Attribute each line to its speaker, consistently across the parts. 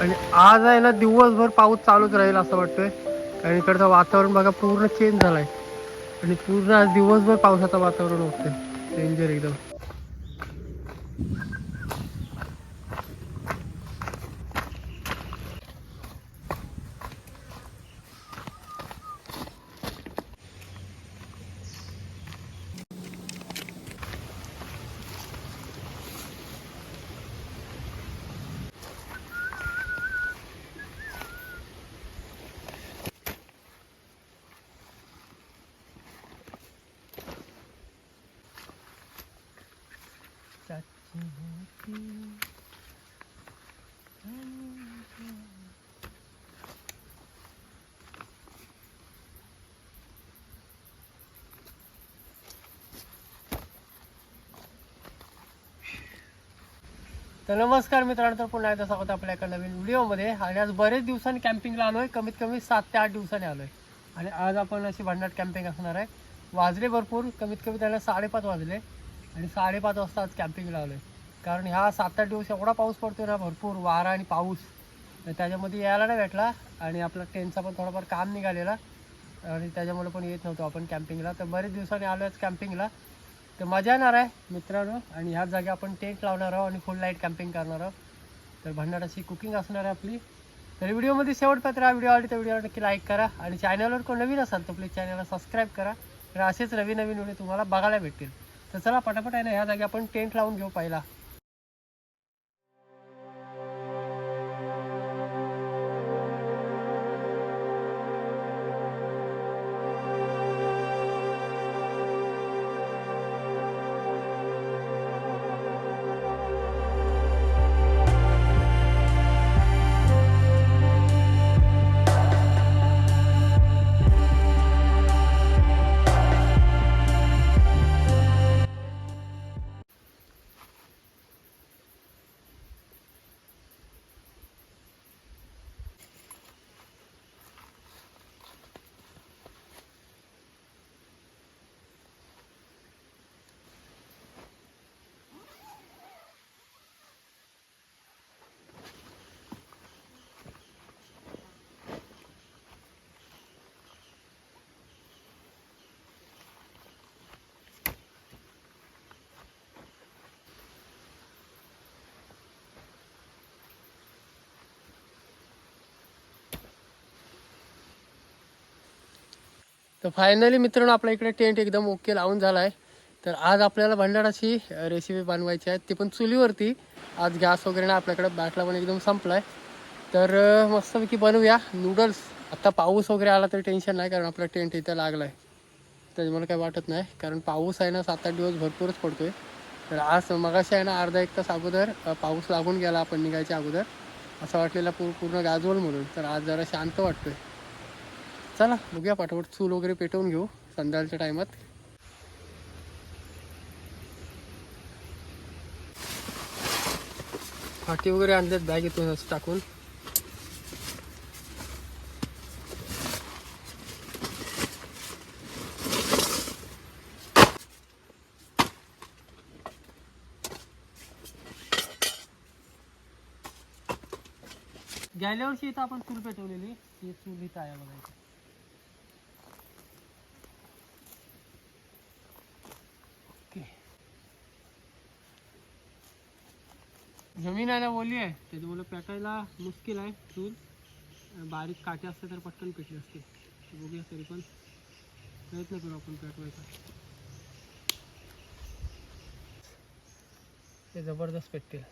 Speaker 1: आणि आज आहे ना दिवसभर पाऊस चालूच राहील असं वाटतंय. कारण इकडचं वातावरण बघा पूर्ण चेंज झालंय. आणि पूर्ण आज दिवसभर पावसाचं वातावरण होतंय. डेंजर एकदम. तर नमस्कार मित्रांनो तर पुन्हा एकदा स्वागत आपल्या एका नवीन व्हिडिओमध्ये. आणि आज बरेच दिवसांनी कॅम्पिंगला आलो आहे कमीत कमी सात ते आठ दिवसांनी आलो आहे आणि आज आपण अशी भन्नाट कॅम्पिंग असणार आहे. वाजले भरपूर. कमीत कमी त्याला साडेपाच वाजले. आणि साडेपाच वाजता आज कॅम्पिंगला आलो आहे कारण ह्या सात आठ दिवस एवढा पाऊस पडतो ना भरपूर वारा आणि पाऊस. त्याच्यामध्ये यायला नाही भेटला. आणि आपला टेनचा पण थोडाफार काम निघालेला. आणि त्याच्यामुळे पण येत नव्हतो आपण कॅम्पिंगला तर बरेच दिवसांनी आलो आहे कॅम्पिंगला तर मजा येणार आहे मित्रांनो. आणि ह्याच जागी आपण टेंट लावणार आहोत आणि फुल लाइट कॅम्पिंग करणार आहोत. तर भंडाराची कुकिंग असणार आहे आपली. तर व्हिडिओमध्ये शेवटपर्यंत राहा. व्हिडिओ आवडली तर व्हिडिओ नक्की लाईक करा. आणि चॅनलवर कोण नवीन असाल तर प्लीज चॅनलला सबस्क्राईब करा. तर असेच नवीन नवीन व्हिडिओ तुम्हाला बघायला भेटतील. तर चला पटापट आहे ना ह्या जागी आपण टेंट लावून घेऊ पहिला. तर फायनली मित्रांनो आपल्या इकडे टेंट एकदम ओके लावून झाला आहे तर आज आपल्याला भंडाराची रेसिपी बनवायची आहे. ती पण चुलीवरती. आज गॅस वगैरे ना आपल्याकडे बाटला पण एकदम संपला आहे तर मस्तपैकी बनवूया. नूडल्स आत्ता पाऊस वगैरे आला तरी टेन्शन नाही कारण आपला टेंट इथं लागला आहे त्याच्यामुळे काही वाटत नाही कारण पाऊस आहे ना सात आठ दिवस भरपूरच पडतो आहे तर आज मगाशी आहे ना अर्धा एक तास अगोदर पाऊस लागून गेला आपण निघायच्या अगोदर. असं वाटलेलं पू पूर्ण गाजवल म्हणून. तर आज जरा शांत वाटतोय. चला बघूया पाठवट चूल वगैरे पेटवून घेऊ संध्याकाळच्या टायमात. फाटी वगैरे आणल्यात बॅगेतून असं टाकून. गेल्या वर्षी इथं आपण चूल पेटवलेली. ही चूल इथं आहे बघायची जमीन आहे ना ओली आहे. त्याच्यामुळे पेटायला मुश्किल आहे चूल बारीक काटे असते तर पटकन पेटली असते. बघूया तरी पण. प्रयत्न करू आपण पेटवायचा. ते जबरदस्त पेटतील.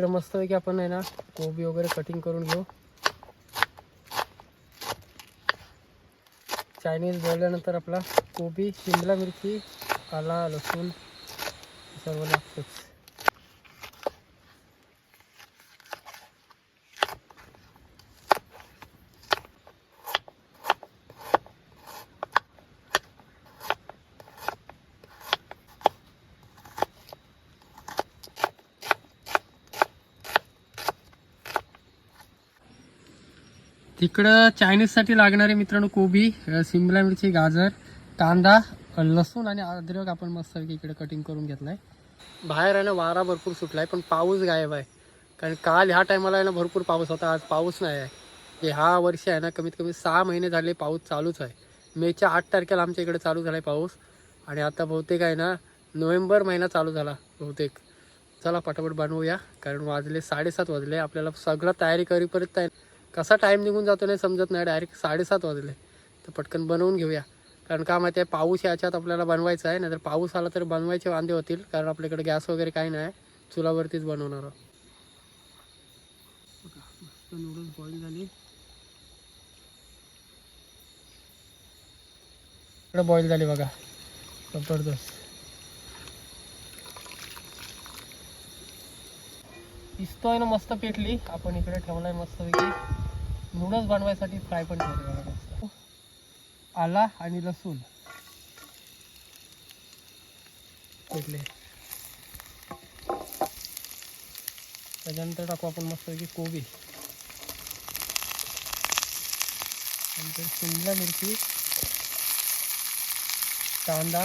Speaker 1: इकडे मस्तपैकी आपण आहे ना कोबी वगैरे कटिंग करून घेऊ. चायनीज बोलल्यानंतर आपला कोबी शिमला मिरची आला लसूण सर्व लागतोच. तिकडं चायनीजसाठी लागणारे मित्रांनो कोबी शिमला सिमला मिरची गाजर कांदा लसूण आणि अद्रक आपण मस्तपैकी इकडे कटिंग करून घेतलाय. बाहेर आहे ना वारा भरपूर सुटलाय पण पाऊस गायब आहे. कारण काल ह्या टायमाला आहे ना भरपूर पाऊस होता आज पाऊस नाही आहे. हे ह्या वर्ष आहे ना कमीत कमी सहा महिने झाले पाऊस चालूच आहे. मेच्या आठ तारखेला आमच्या इकडे चालू झाला आहे पाऊस. आणि आता बहुतेक आहे ना नोव्हेंबर महिना चालू झाला बहुतेक. चला पटापट बनवूया कारण वाजले साडेसात वाजले आपल्याला सगळं तयारी करीपर्यंत आहे. कसा टाईम निघून जातो नाही समजत नाही. डायरेक्ट साडेसात वाजले. तर पटकन बनवून घेऊया. कारण का माहिती आहे पाऊस याच्यात आपल्याला बनवायचा आहे. नाहीतर पाऊस आला तर बनवायचे वांदे होतील. कारण आपल्याकडे गॅस वगैरे काही नाही. चुलावरतीच बनवणार आहोत. नूडल्स बॉईल झाली. इकडे बॉईल झाली बघा. जबरदस्त. दिसतोय ना मस्त पेटली. आपण इकडे ठेवलाय मस्त नूडल्स बनवायसाठी फ्राय पण ठेवले आला आणि लसूण. कुठले? त्याच्यानंतर टाकू आपण मस्तपैकी कोबी. नंतर शिमला मिरची कांदा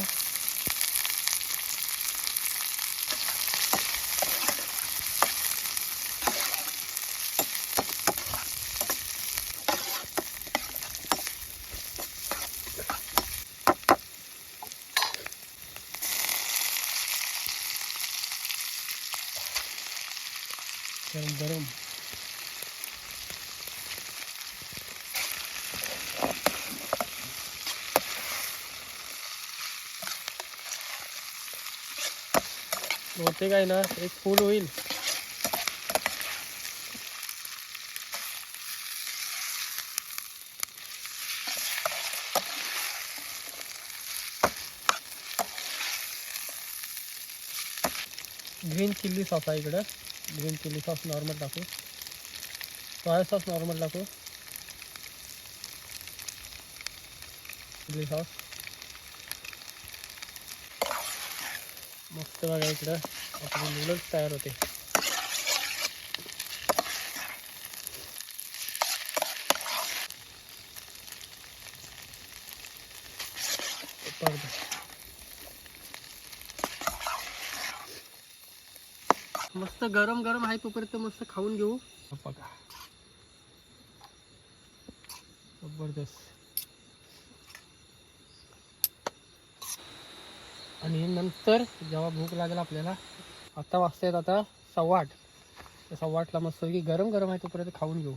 Speaker 1: गरम. बहुतेक आहे ना एक फुल होईल. ग्रीन चिल्ली सॉस आहे इकडं. ग्रीन चिली सॉस नॉर्मल टाकू सोया सॉस नॉर्मल टाकू चिली सॉस मस्त बघा इकडं आपली नूडल्स तयार होते जबरदस्त. मस्त गरम गरम आहे तोपर्यंत मस्त खाऊन घेऊ. बघा जबरदस्त. आणि नंतर जेव्हा भूक लागेल आपल्याला आता वाजता येत आता सव्वा आठ. तर सव्वा आठला मस्त की गरम गरम आहे तोपर्यंत खाऊन घेऊ.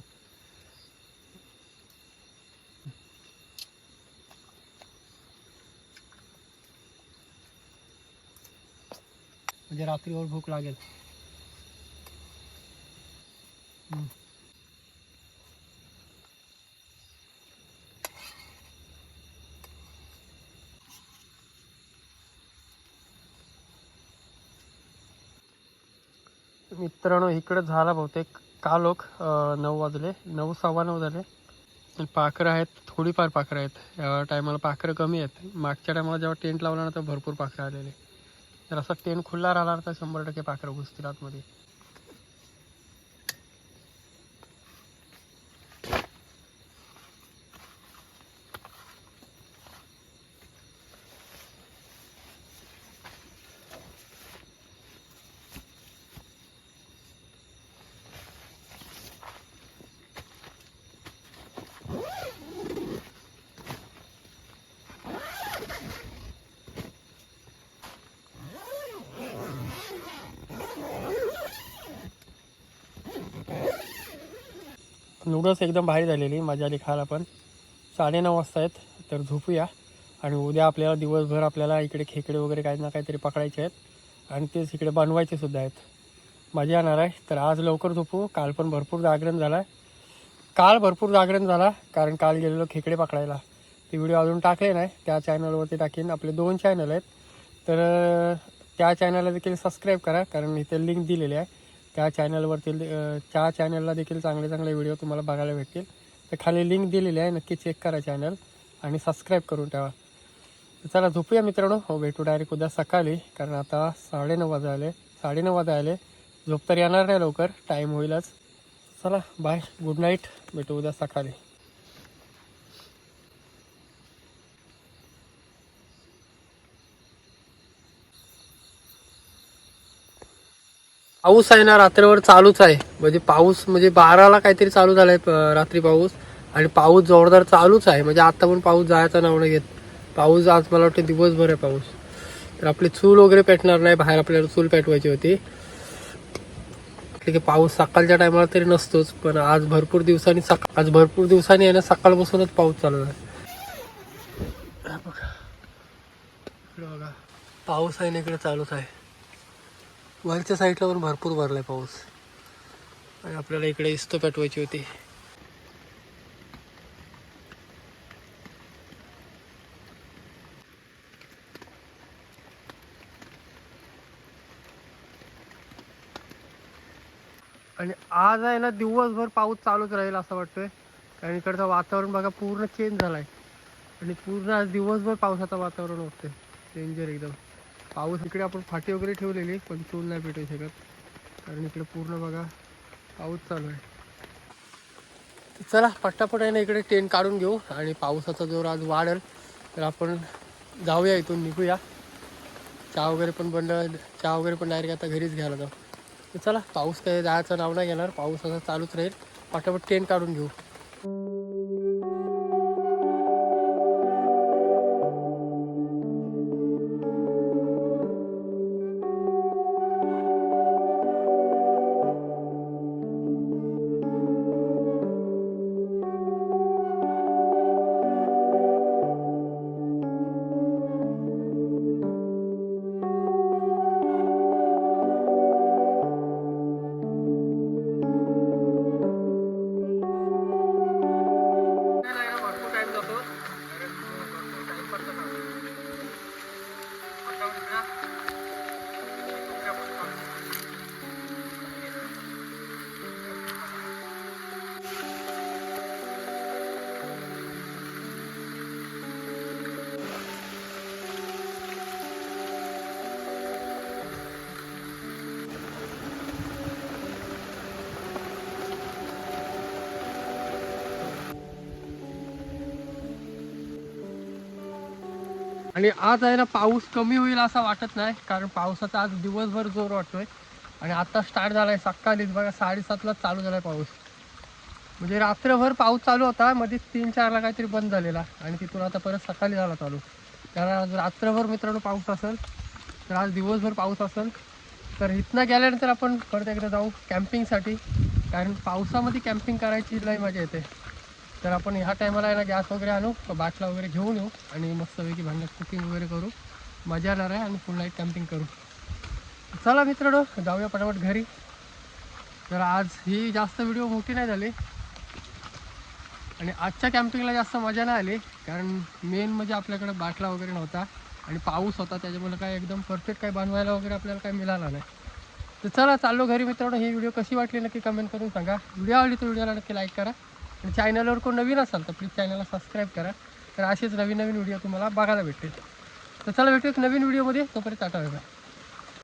Speaker 1: म्हणजे रात्रीवर भूक लागेल. मित्रांनो इकडं झाला बहुतेक कालोख लोक? नऊ वाजले. नऊ सव्वा नऊ झाले. आणि पाखरं आहेत. थोडीफार पाखरं आहेत. या टायमाला पाखरं कमी आहेत. मागच्या टायमाला जेव्हा टेंट लावला ना तर भरपूर पाखरं आलेले. जर असा टेंट खुल्ला राहिला तर शंभर टक्के पाखरं घुसतील आतमध्ये. नूडल्स एकदम भारी झालेली मजा आली खायला पण. साडेनऊ वाजता आहेत तर झोपूया. आणि उद्या आपल्याला दिवसभर आपल्याला इकडे खेकडे वगैरे काही ना काहीतरी पकडायचे आहेत. आणि तेच इकडे बनवायचे सुद्धा आहेत. मजा येणार आहे. तर आज लवकर झोपू. काल पण भरपूर जागरण झाला काल भरपूर जागरण झाला कारण काल गेलेलो खेकडे पकडायला. ते व्हिडिओ अजून टाकले नाही. त्या चॅनलवरती टाकेन. आपले दोन चॅनल आहेत. तर त्या चॅनलला देखील सबस्क्राईब करा कारण इथे लिंक दिलेली आहे. त्या चॅनलवरती त्या चॅनलला देखील चांगले चांगले व्हिडिओ तुम्हाला बघायला भेटतील. तर खाली लिंक दिलेली आहे नक्की चेक करा चॅनल आणि सबस्क्राईब करून ठेवा. चला झोपूया मित्रांनो. हो भेटू डायरेक्ट उद्या सकाळी कारण आता साडेनऊ वाजायले साडेनऊ वाजायले झोप तर येणार नाही लवकर. टाईम होईलच. चला बाय गुड नाईट भेटू उद्या सकाळी. पाऊस आहे ना रात्रभर चालूच आहे. म्हणजे पाऊस म्हणजे बाराला काहीतरी चालू झालाय प- रात्री पाऊस. आणि पाऊस जोरदार चालूच आहे. म्हणजे आता पण पाऊस जायचा नाव नाही घेत पाऊस आज मला वाटतं दिवसभर आहे पाऊस. तर आपली चूल वगैरे पेटणार नाही. बाहेर आपल्याला चूल पेटवायची होती. की पाऊस सकाळच्या टायमाला तरी नसतोच. पण आज भरपूर दिवसांनी सकाळ आज भरपूर दिवसांनी आहे ना सकाळपासूनच पाऊस चालू आहे. बघा. पाऊस आहे ना इकडे चालूच आहे. वरच्या साईडला पण भरपूर भरलाय पाऊस. आणि आपल्याला इकडे इस्तो पेटवायची होती. आणि आज आहे ना दिवसभर पाऊस चालूच राहील असं वाटतंय. कारण इकडचं वातावरण बघा पूर्ण चेंज झालाय. आणि पूर्ण आज दिवसभर पावसाचं वातावरण होतंय. डेंजर एकदम. पाऊस इकडे आपण फाटी वगैरे ठेवलेली पण चूल नाही भेटू शकत कारण इकडे पूर्ण बघा पाऊस चालू आहे. चला पट्टापट आहे ना इकडे टेंट काढून घेऊ आणि पावसाचा जोर आज वाढेल. तर आपण जाऊया इथून निघूया. चहा वगैरे पण बंद चहा वगैरे पण डायरेक्ट आता घरीच घ्यायला जाऊ. तर चला पाऊस काही जायचं नाव नाही घेणार. पाऊस असा चालूच राहील. पटापट टेंट काढून घेऊ. आणि आज आहे ना पाऊस कमी होईल असं वाटत नाही कारण पावसाचा आज दिवसभर जोर वाटतोय. आणि आता स्टार्ट झालाय सकाळीच बघा साडेसातलाच चालू झालाय पाऊस. म्हणजे रात्रभर पाऊस चालू होता मध्ये तीन चारला काहीतरी बंद झालेला. आणि तिथून आता परत सकाळी झाला चालू. कारण आज रात्रभर मित्रांनो पाऊस असेल तर आज दिवसभर पाऊस असेल. तर इथनं गेल्यानंतर आपण परत एकदा जाऊ कॅम्पिंगसाठी कारण पावसामध्ये कॅम्पिंग करायची लय मजा येते. तर आपण ह्या टायमाला आहे ना गॅस वगैरे आणू बाटला वगैरे घेऊन येऊ आणि मस्तपैकी भांड्यात कुकिंग वगैरे करू. मजा येणार आहे आणि फुल नाईट कॅम्पिंग करू. चला मित्रांनो जाऊया पटापट घरी. तर आज ही जास्त व्हिडिओ मोठी नाही झाली. आणि आजच्या कॅम्पिंगला जास्त मजा नाही आली कारण मेन म्हणजे आपल्याकडे बाटला वगैरे नव्हता आणि पाऊस होता त्याच्यामुळे काय एकदम परफेक्ट काय बनवायला वगैरे आपल्याला काय मिळाला नाही. तर चला चाललो घरी मित्रांनो. ही व्हिडिओ कशी वाटली नक्की कमेंट करून सांगा. व्हिडिओ आवडली तर व्हिडिओला नक्की लाईक करा. चॅनलवर कोण नवीन असाल तर प्लीज चॅनलला सबस्क्राईब करा. तर असेच नवीन नवीन व्हिडिओ तुम्हाला बघायला भेटतील. तर चला भेटू एक नवीन व्हिडिओमध्ये तोपर्यंत टाटा